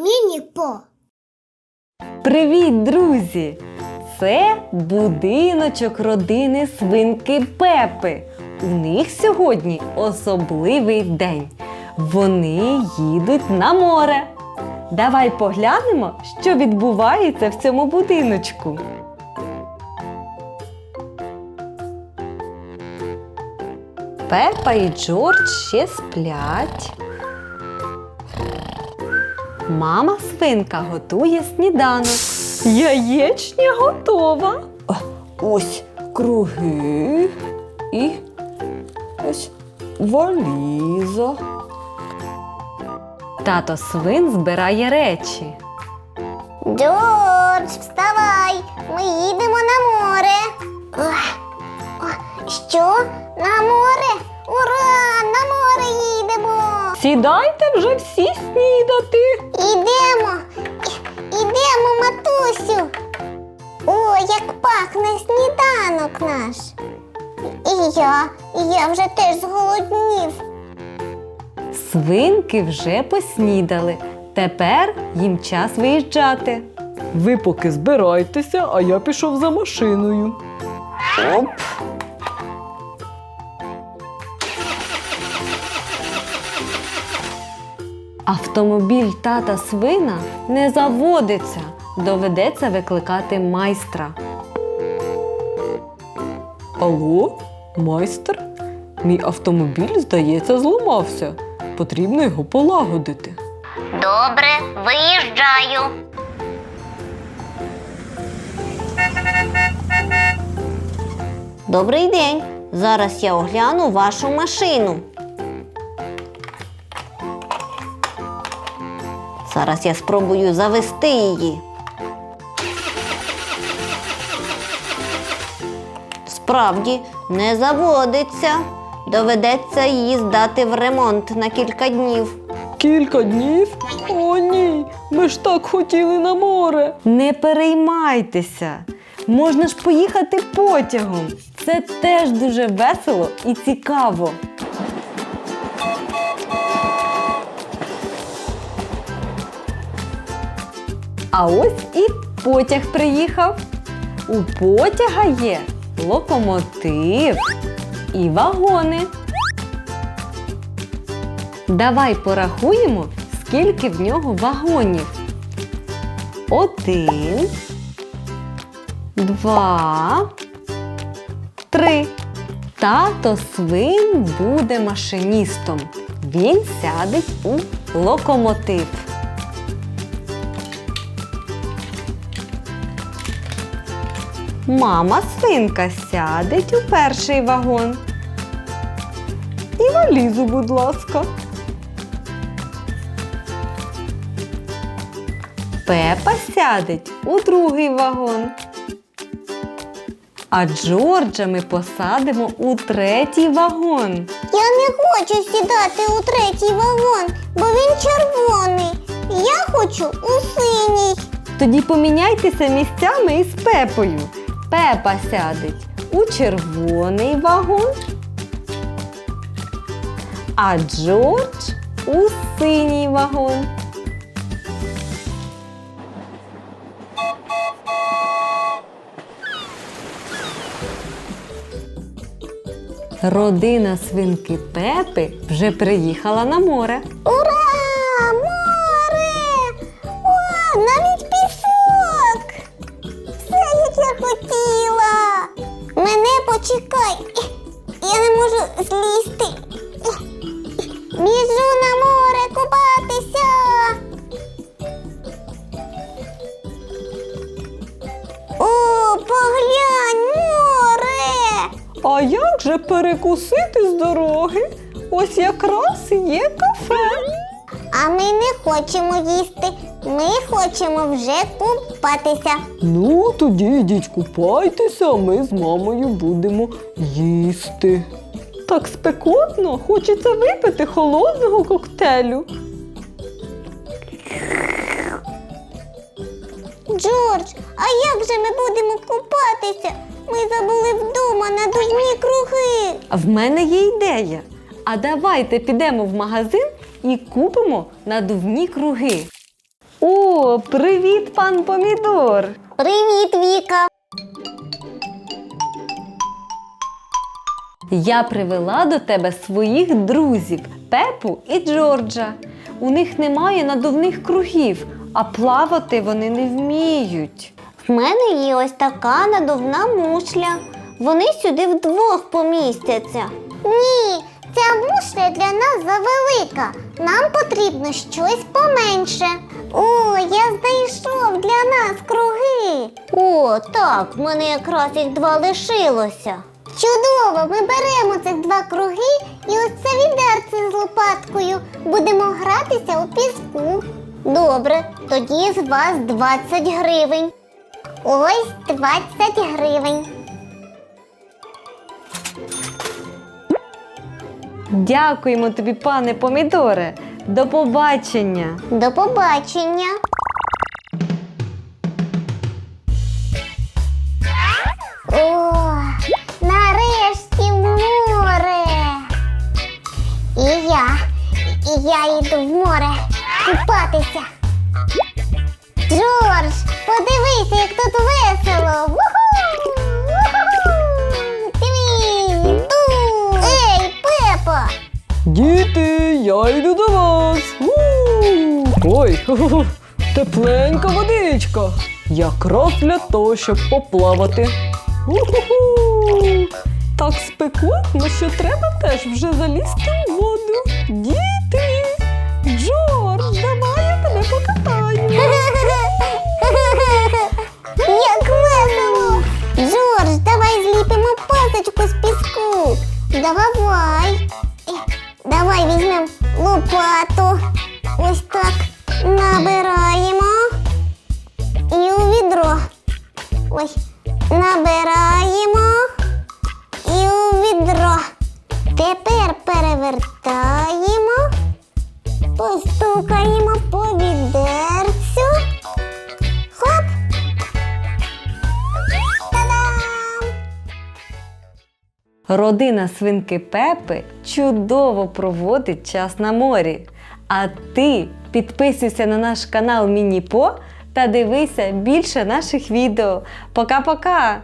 Міні-по. Привіт, друзі! Це будиночок родини свинки Пепи. У них сьогодні особливий день. Вони їдуть на море. Давай поглянемо, що відбувається в цьому будиночку. Пепа і Джордж ще сплять. Мама свинка готує сніданок. Яєчня готова. Ось круги і ось валіза. Тато свин збирає речі. Джордж, вставай! Ми їдемо на море. Що? На море? Сідайте вже всі снідати. Ідемо! Ідемо, матусю! О, як пахне сніданок наш! І я, і я вже теж зголоднів. Свинки вже поснідали. Тепер їм час виїжджати. Ви поки збирайтеся, а я пішов за машиною. Оп. Автомобіль тата свина не заводиться. Доведеться викликати майстра. Алло, майстер? Мій автомобіль, здається, зламався. Потрібно його полагодити. Добре, виїжджаю. Добрий день. Зараз я огляну вашу машину. Зараз я спробую завести її. Справді не заводиться. Доведеться її здати в ремонт на кілька днів. Кілька днів? О, ні. Ми ж так хотіли на море. Не переймайтеся. Можна ж поїхати потягом. Це теж дуже весело і цікаво. А ось і потяг приїхав. У потяга є локомотив і вагони. Давай порахуємо, скільки в нього вагонів. Один, два, три. Тато свин буде машиністом. Він сядеть у локомотив. Мама свинка сядеть у перший вагон. І валізу, будь ласка. Пепа сядеть у другий вагон. А Джорджа ми посадимо у третій вагон. Я не хочу сідати у третій вагон, бо він червоний. Я хочу у синій. Тоді поміняйтеся місцями із Пепою. Пепа сядеть у червоний вагон, а Джордж у синій вагон. Родина свинки Пепи вже приїхала на море. Ура! А як же перекусити з дороги? Ось якраз є кафе. А ми не хочемо їсти. Ми хочемо вже купатися. Ну, тоді йдіть купайтеся, а ми з мамою будемо їсти. Так спекотно, хочеться випити холодного коктейлю. Джордж, а як же ми будемо купатися? Ми забули вдома надувні круги. В мене є ідея. А давайте підемо в магазин і купимо надувні круги. О, привіт, пан Помідор! Привіт, Віка! Я привела до тебе своїх друзів Пепу і Джорджа. У них немає надувних кругів, а плавати вони не вміють. В мене є ось така надувна мушля. Вони сюди вдвох помістяться. Ні, ця мушля для нас завелика. Нам потрібно щось поменше. О, я знайшов для нас круги. О, так, в мене якраз їх два лишилося. Чудово! Ми беремо цих два круги і ось це відерце з лопаткою. Будемо гратися у піску. Добре, тоді з вас 20 гривень. Ось 20 гривень. Дякуємо тобі, пане Помідоре. До побачення! До побачення. О, нарешті море. І я, і я йду в море купатися. Джордж, подивися, як тут весело. Дивись. Ей, Пепа! Діти, я йду до вас. У! Ой, тепленька водичка. Якраз для того, щоб поплавати. У-ху-ху. Так спекотно, що треба теж вже залізти у воду. Давай. Е, Давай візьмемо лопату. Ось так набираємо. І у відро. Ой, набираємо. І у відро. Тепер перевертаємо. Постукаємо по відерцю. Родина свинки Пепи чудово проводить час на морі. А ти підписуйся на наш канал Мініпо та дивися більше наших відео. Пока-пока!